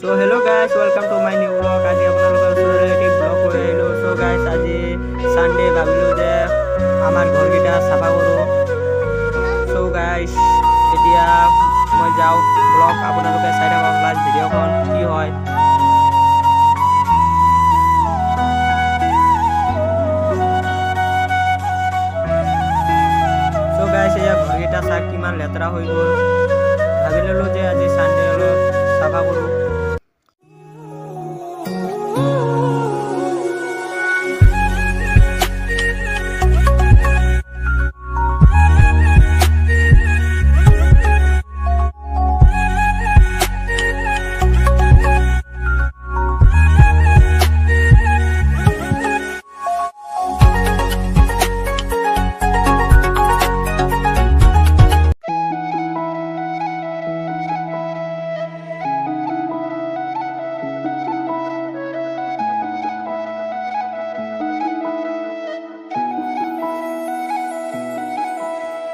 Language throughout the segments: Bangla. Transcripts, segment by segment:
চ' hello' guys welcome to my new blog আজি আপোনালোকৰ ওচৰলৈ এটি ব্লগ কৰি আহিলোঁ চ' গাইজ আজি ছানডে ভাবিলোঁ যে আমাৰ ঘৰকেইটা চাফা কৰোঁ চ' গাইজ এতিয়া মই যাওঁ ব্লগ আপোনালোকে চাই থাকক লাষ্ট ভিডিঅ'খন কি হয়। চ' গাইজ এয়া ঘৰকেইটা চাই কিমান লেতেৰা হৈ গ'ল। ভাবি ল'লোঁ যে আজি ছানডে অলপ চাফা কৰোঁ।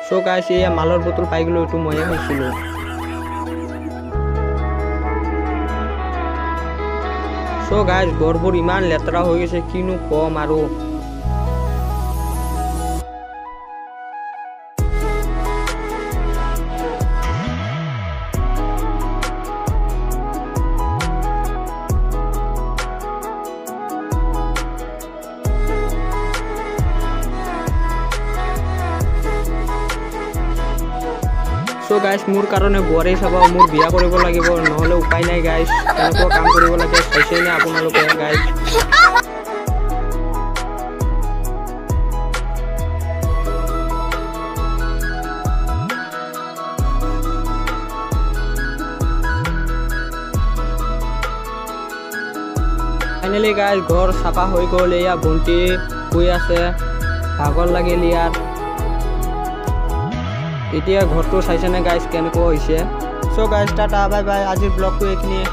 চ' গাইছ এই মালৰ বোতল পাই একটু এইটো ময়ে সো গাইছ ঘৰবোৰ ইমান লেতেৰা হৈ গৈছে কিনো ক'ম আৰু চ' গাইছ মোৰ কাৰণে বোৱাৰী চাব, মোৰ বিয়া কৰিব লাগিব, নহ'লে উপায় নাই গাইছ তেনেকুৱা কাম কৰিব লাগে চাইছেনে আপোনালোকে গাইছ ফাইনেলি গাইছ ঘৰ চাফা হৈ গ'ল, এয়া ভণ্টি শুই আছে। ভাগৰ লাগিল ইয়াত এতিয়া ঘৰটো চাইছেনে গাইছ কেনেকুৱা হৈছে? চ' গাইছ টাটা বাই বাই আজিৰ ব্লগটো এইখিনিয়ে।